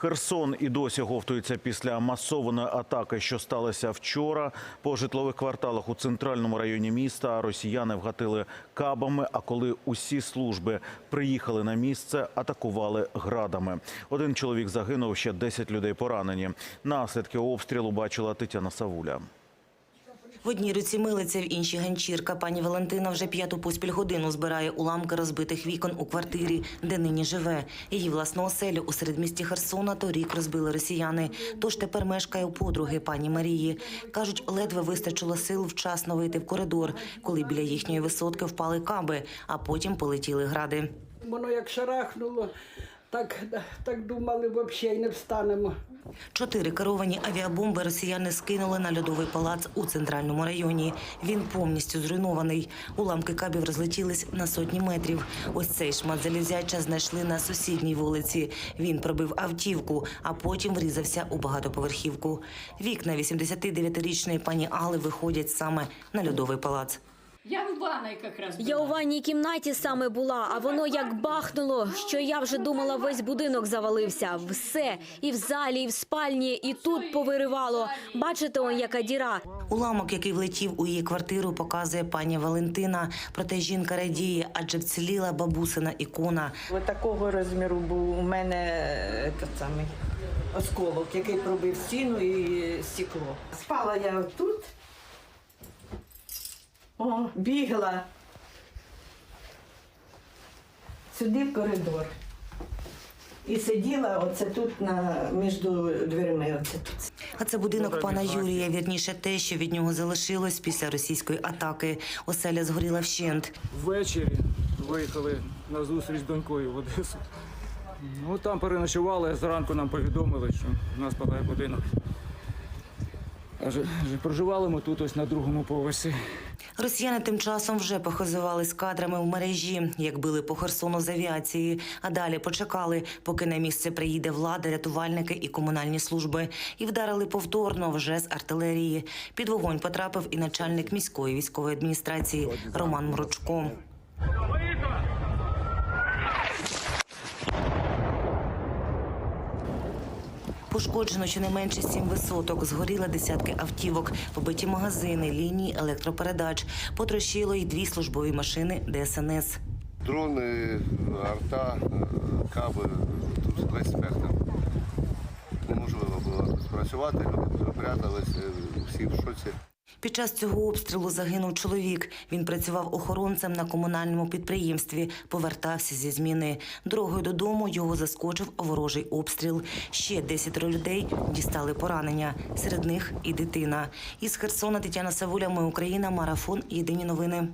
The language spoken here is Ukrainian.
Херсон і досі говтується після масованої атаки, що сталося вчора. По житлових кварталах у центральному районі міста росіяни вгатили кабами. А коли усі служби приїхали на місце, атакували градами. Один чоловік загинув, ще 10 людей поранені. Наслідки обстрілу бачила Тетяна Савуля. В одній руці милиця, в іншій ганчірка. Пані Валентина вже п'яту поспіль годину збирає уламки розбитих вікон у квартирі, де нині живе. Її власну оселю у середмісті Херсона торік розбили росіяни. Тож тепер мешкає у подруги пані Марії. Кажуть, ледве вистачило сил вчасно вийти в коридор, коли біля їхньої висотки впали каби, а потім полетіли гради. Воно як шарахнуло, так, так думали, взагалі не встанемо. Чотири керовані авіабомби росіяни скинули на льодовий палац у центральному районі. Він повністю зруйнований. Уламки кабів розлетілись на сотні метрів. Ось цей шмат залізяча знайшли на сусідній вулиці. Він пробив автівку, а потім врізався у багатоповерхівку. Вікна 89-річної пані Али виходять саме на льодовий палац. Я в ванной как раз Я у ванній кімнаті саме була, а воно як бахнуло, що я вже думала, весь будинок завалився. Все і в залі, і в спальні, і тут повиривало. Бачите, он яка діра. Уламок, який влетів у її квартиру, показує пані Валентина. Проте жінка радіє, адже вціліла бабусина ікона. Ось такого розміру був у мене е, самий осколок, який пробив стіну і стекло. Спала я тут. О, бігла. Сюди в коридор. І сиділа оце тут на, між дверима. Оце тут. А це будинок пана Юрія. Вірніше те, що від нього залишилось після російської атаки. Оселя згоріла вщент. Ввечері виїхали на зустріч з донькою в Одесу. Ну там переночували, зранку нам повідомили, що в нас палає будинок. Проживали ми тут ось на другому поверсі. Росіяни тим часом вже похизувались кадрами в мережі, як били по Херсону з авіації. А далі почекали, поки на місце приїде влада, рятувальники і комунальні служби, і вдарили повторно вже з артилерії. Під вогонь потрапив і начальник міської військової адміністрації Роман Мрочко. Пошкоджено щонайменше сім висоток, згоріли десятки автівок, побиті магазини, лінії електропередач, потрощило й дві службові машини ДСНС. Дрони, арта, каби, тут весь спектр. Неможливо було спрацювати, люди пряталися, всі в шоці. Під час цього обстрілу загинув чоловік. Він працював охоронцем на комунальному підприємстві, повертався зі зміни. Дорогою додому його заскочив ворожий обстріл. Ще десятеро людей дістали поранення. Серед них і дитина. Із Херсона Тетяна Савуля, Ми Україна, марафон. Єдині новини.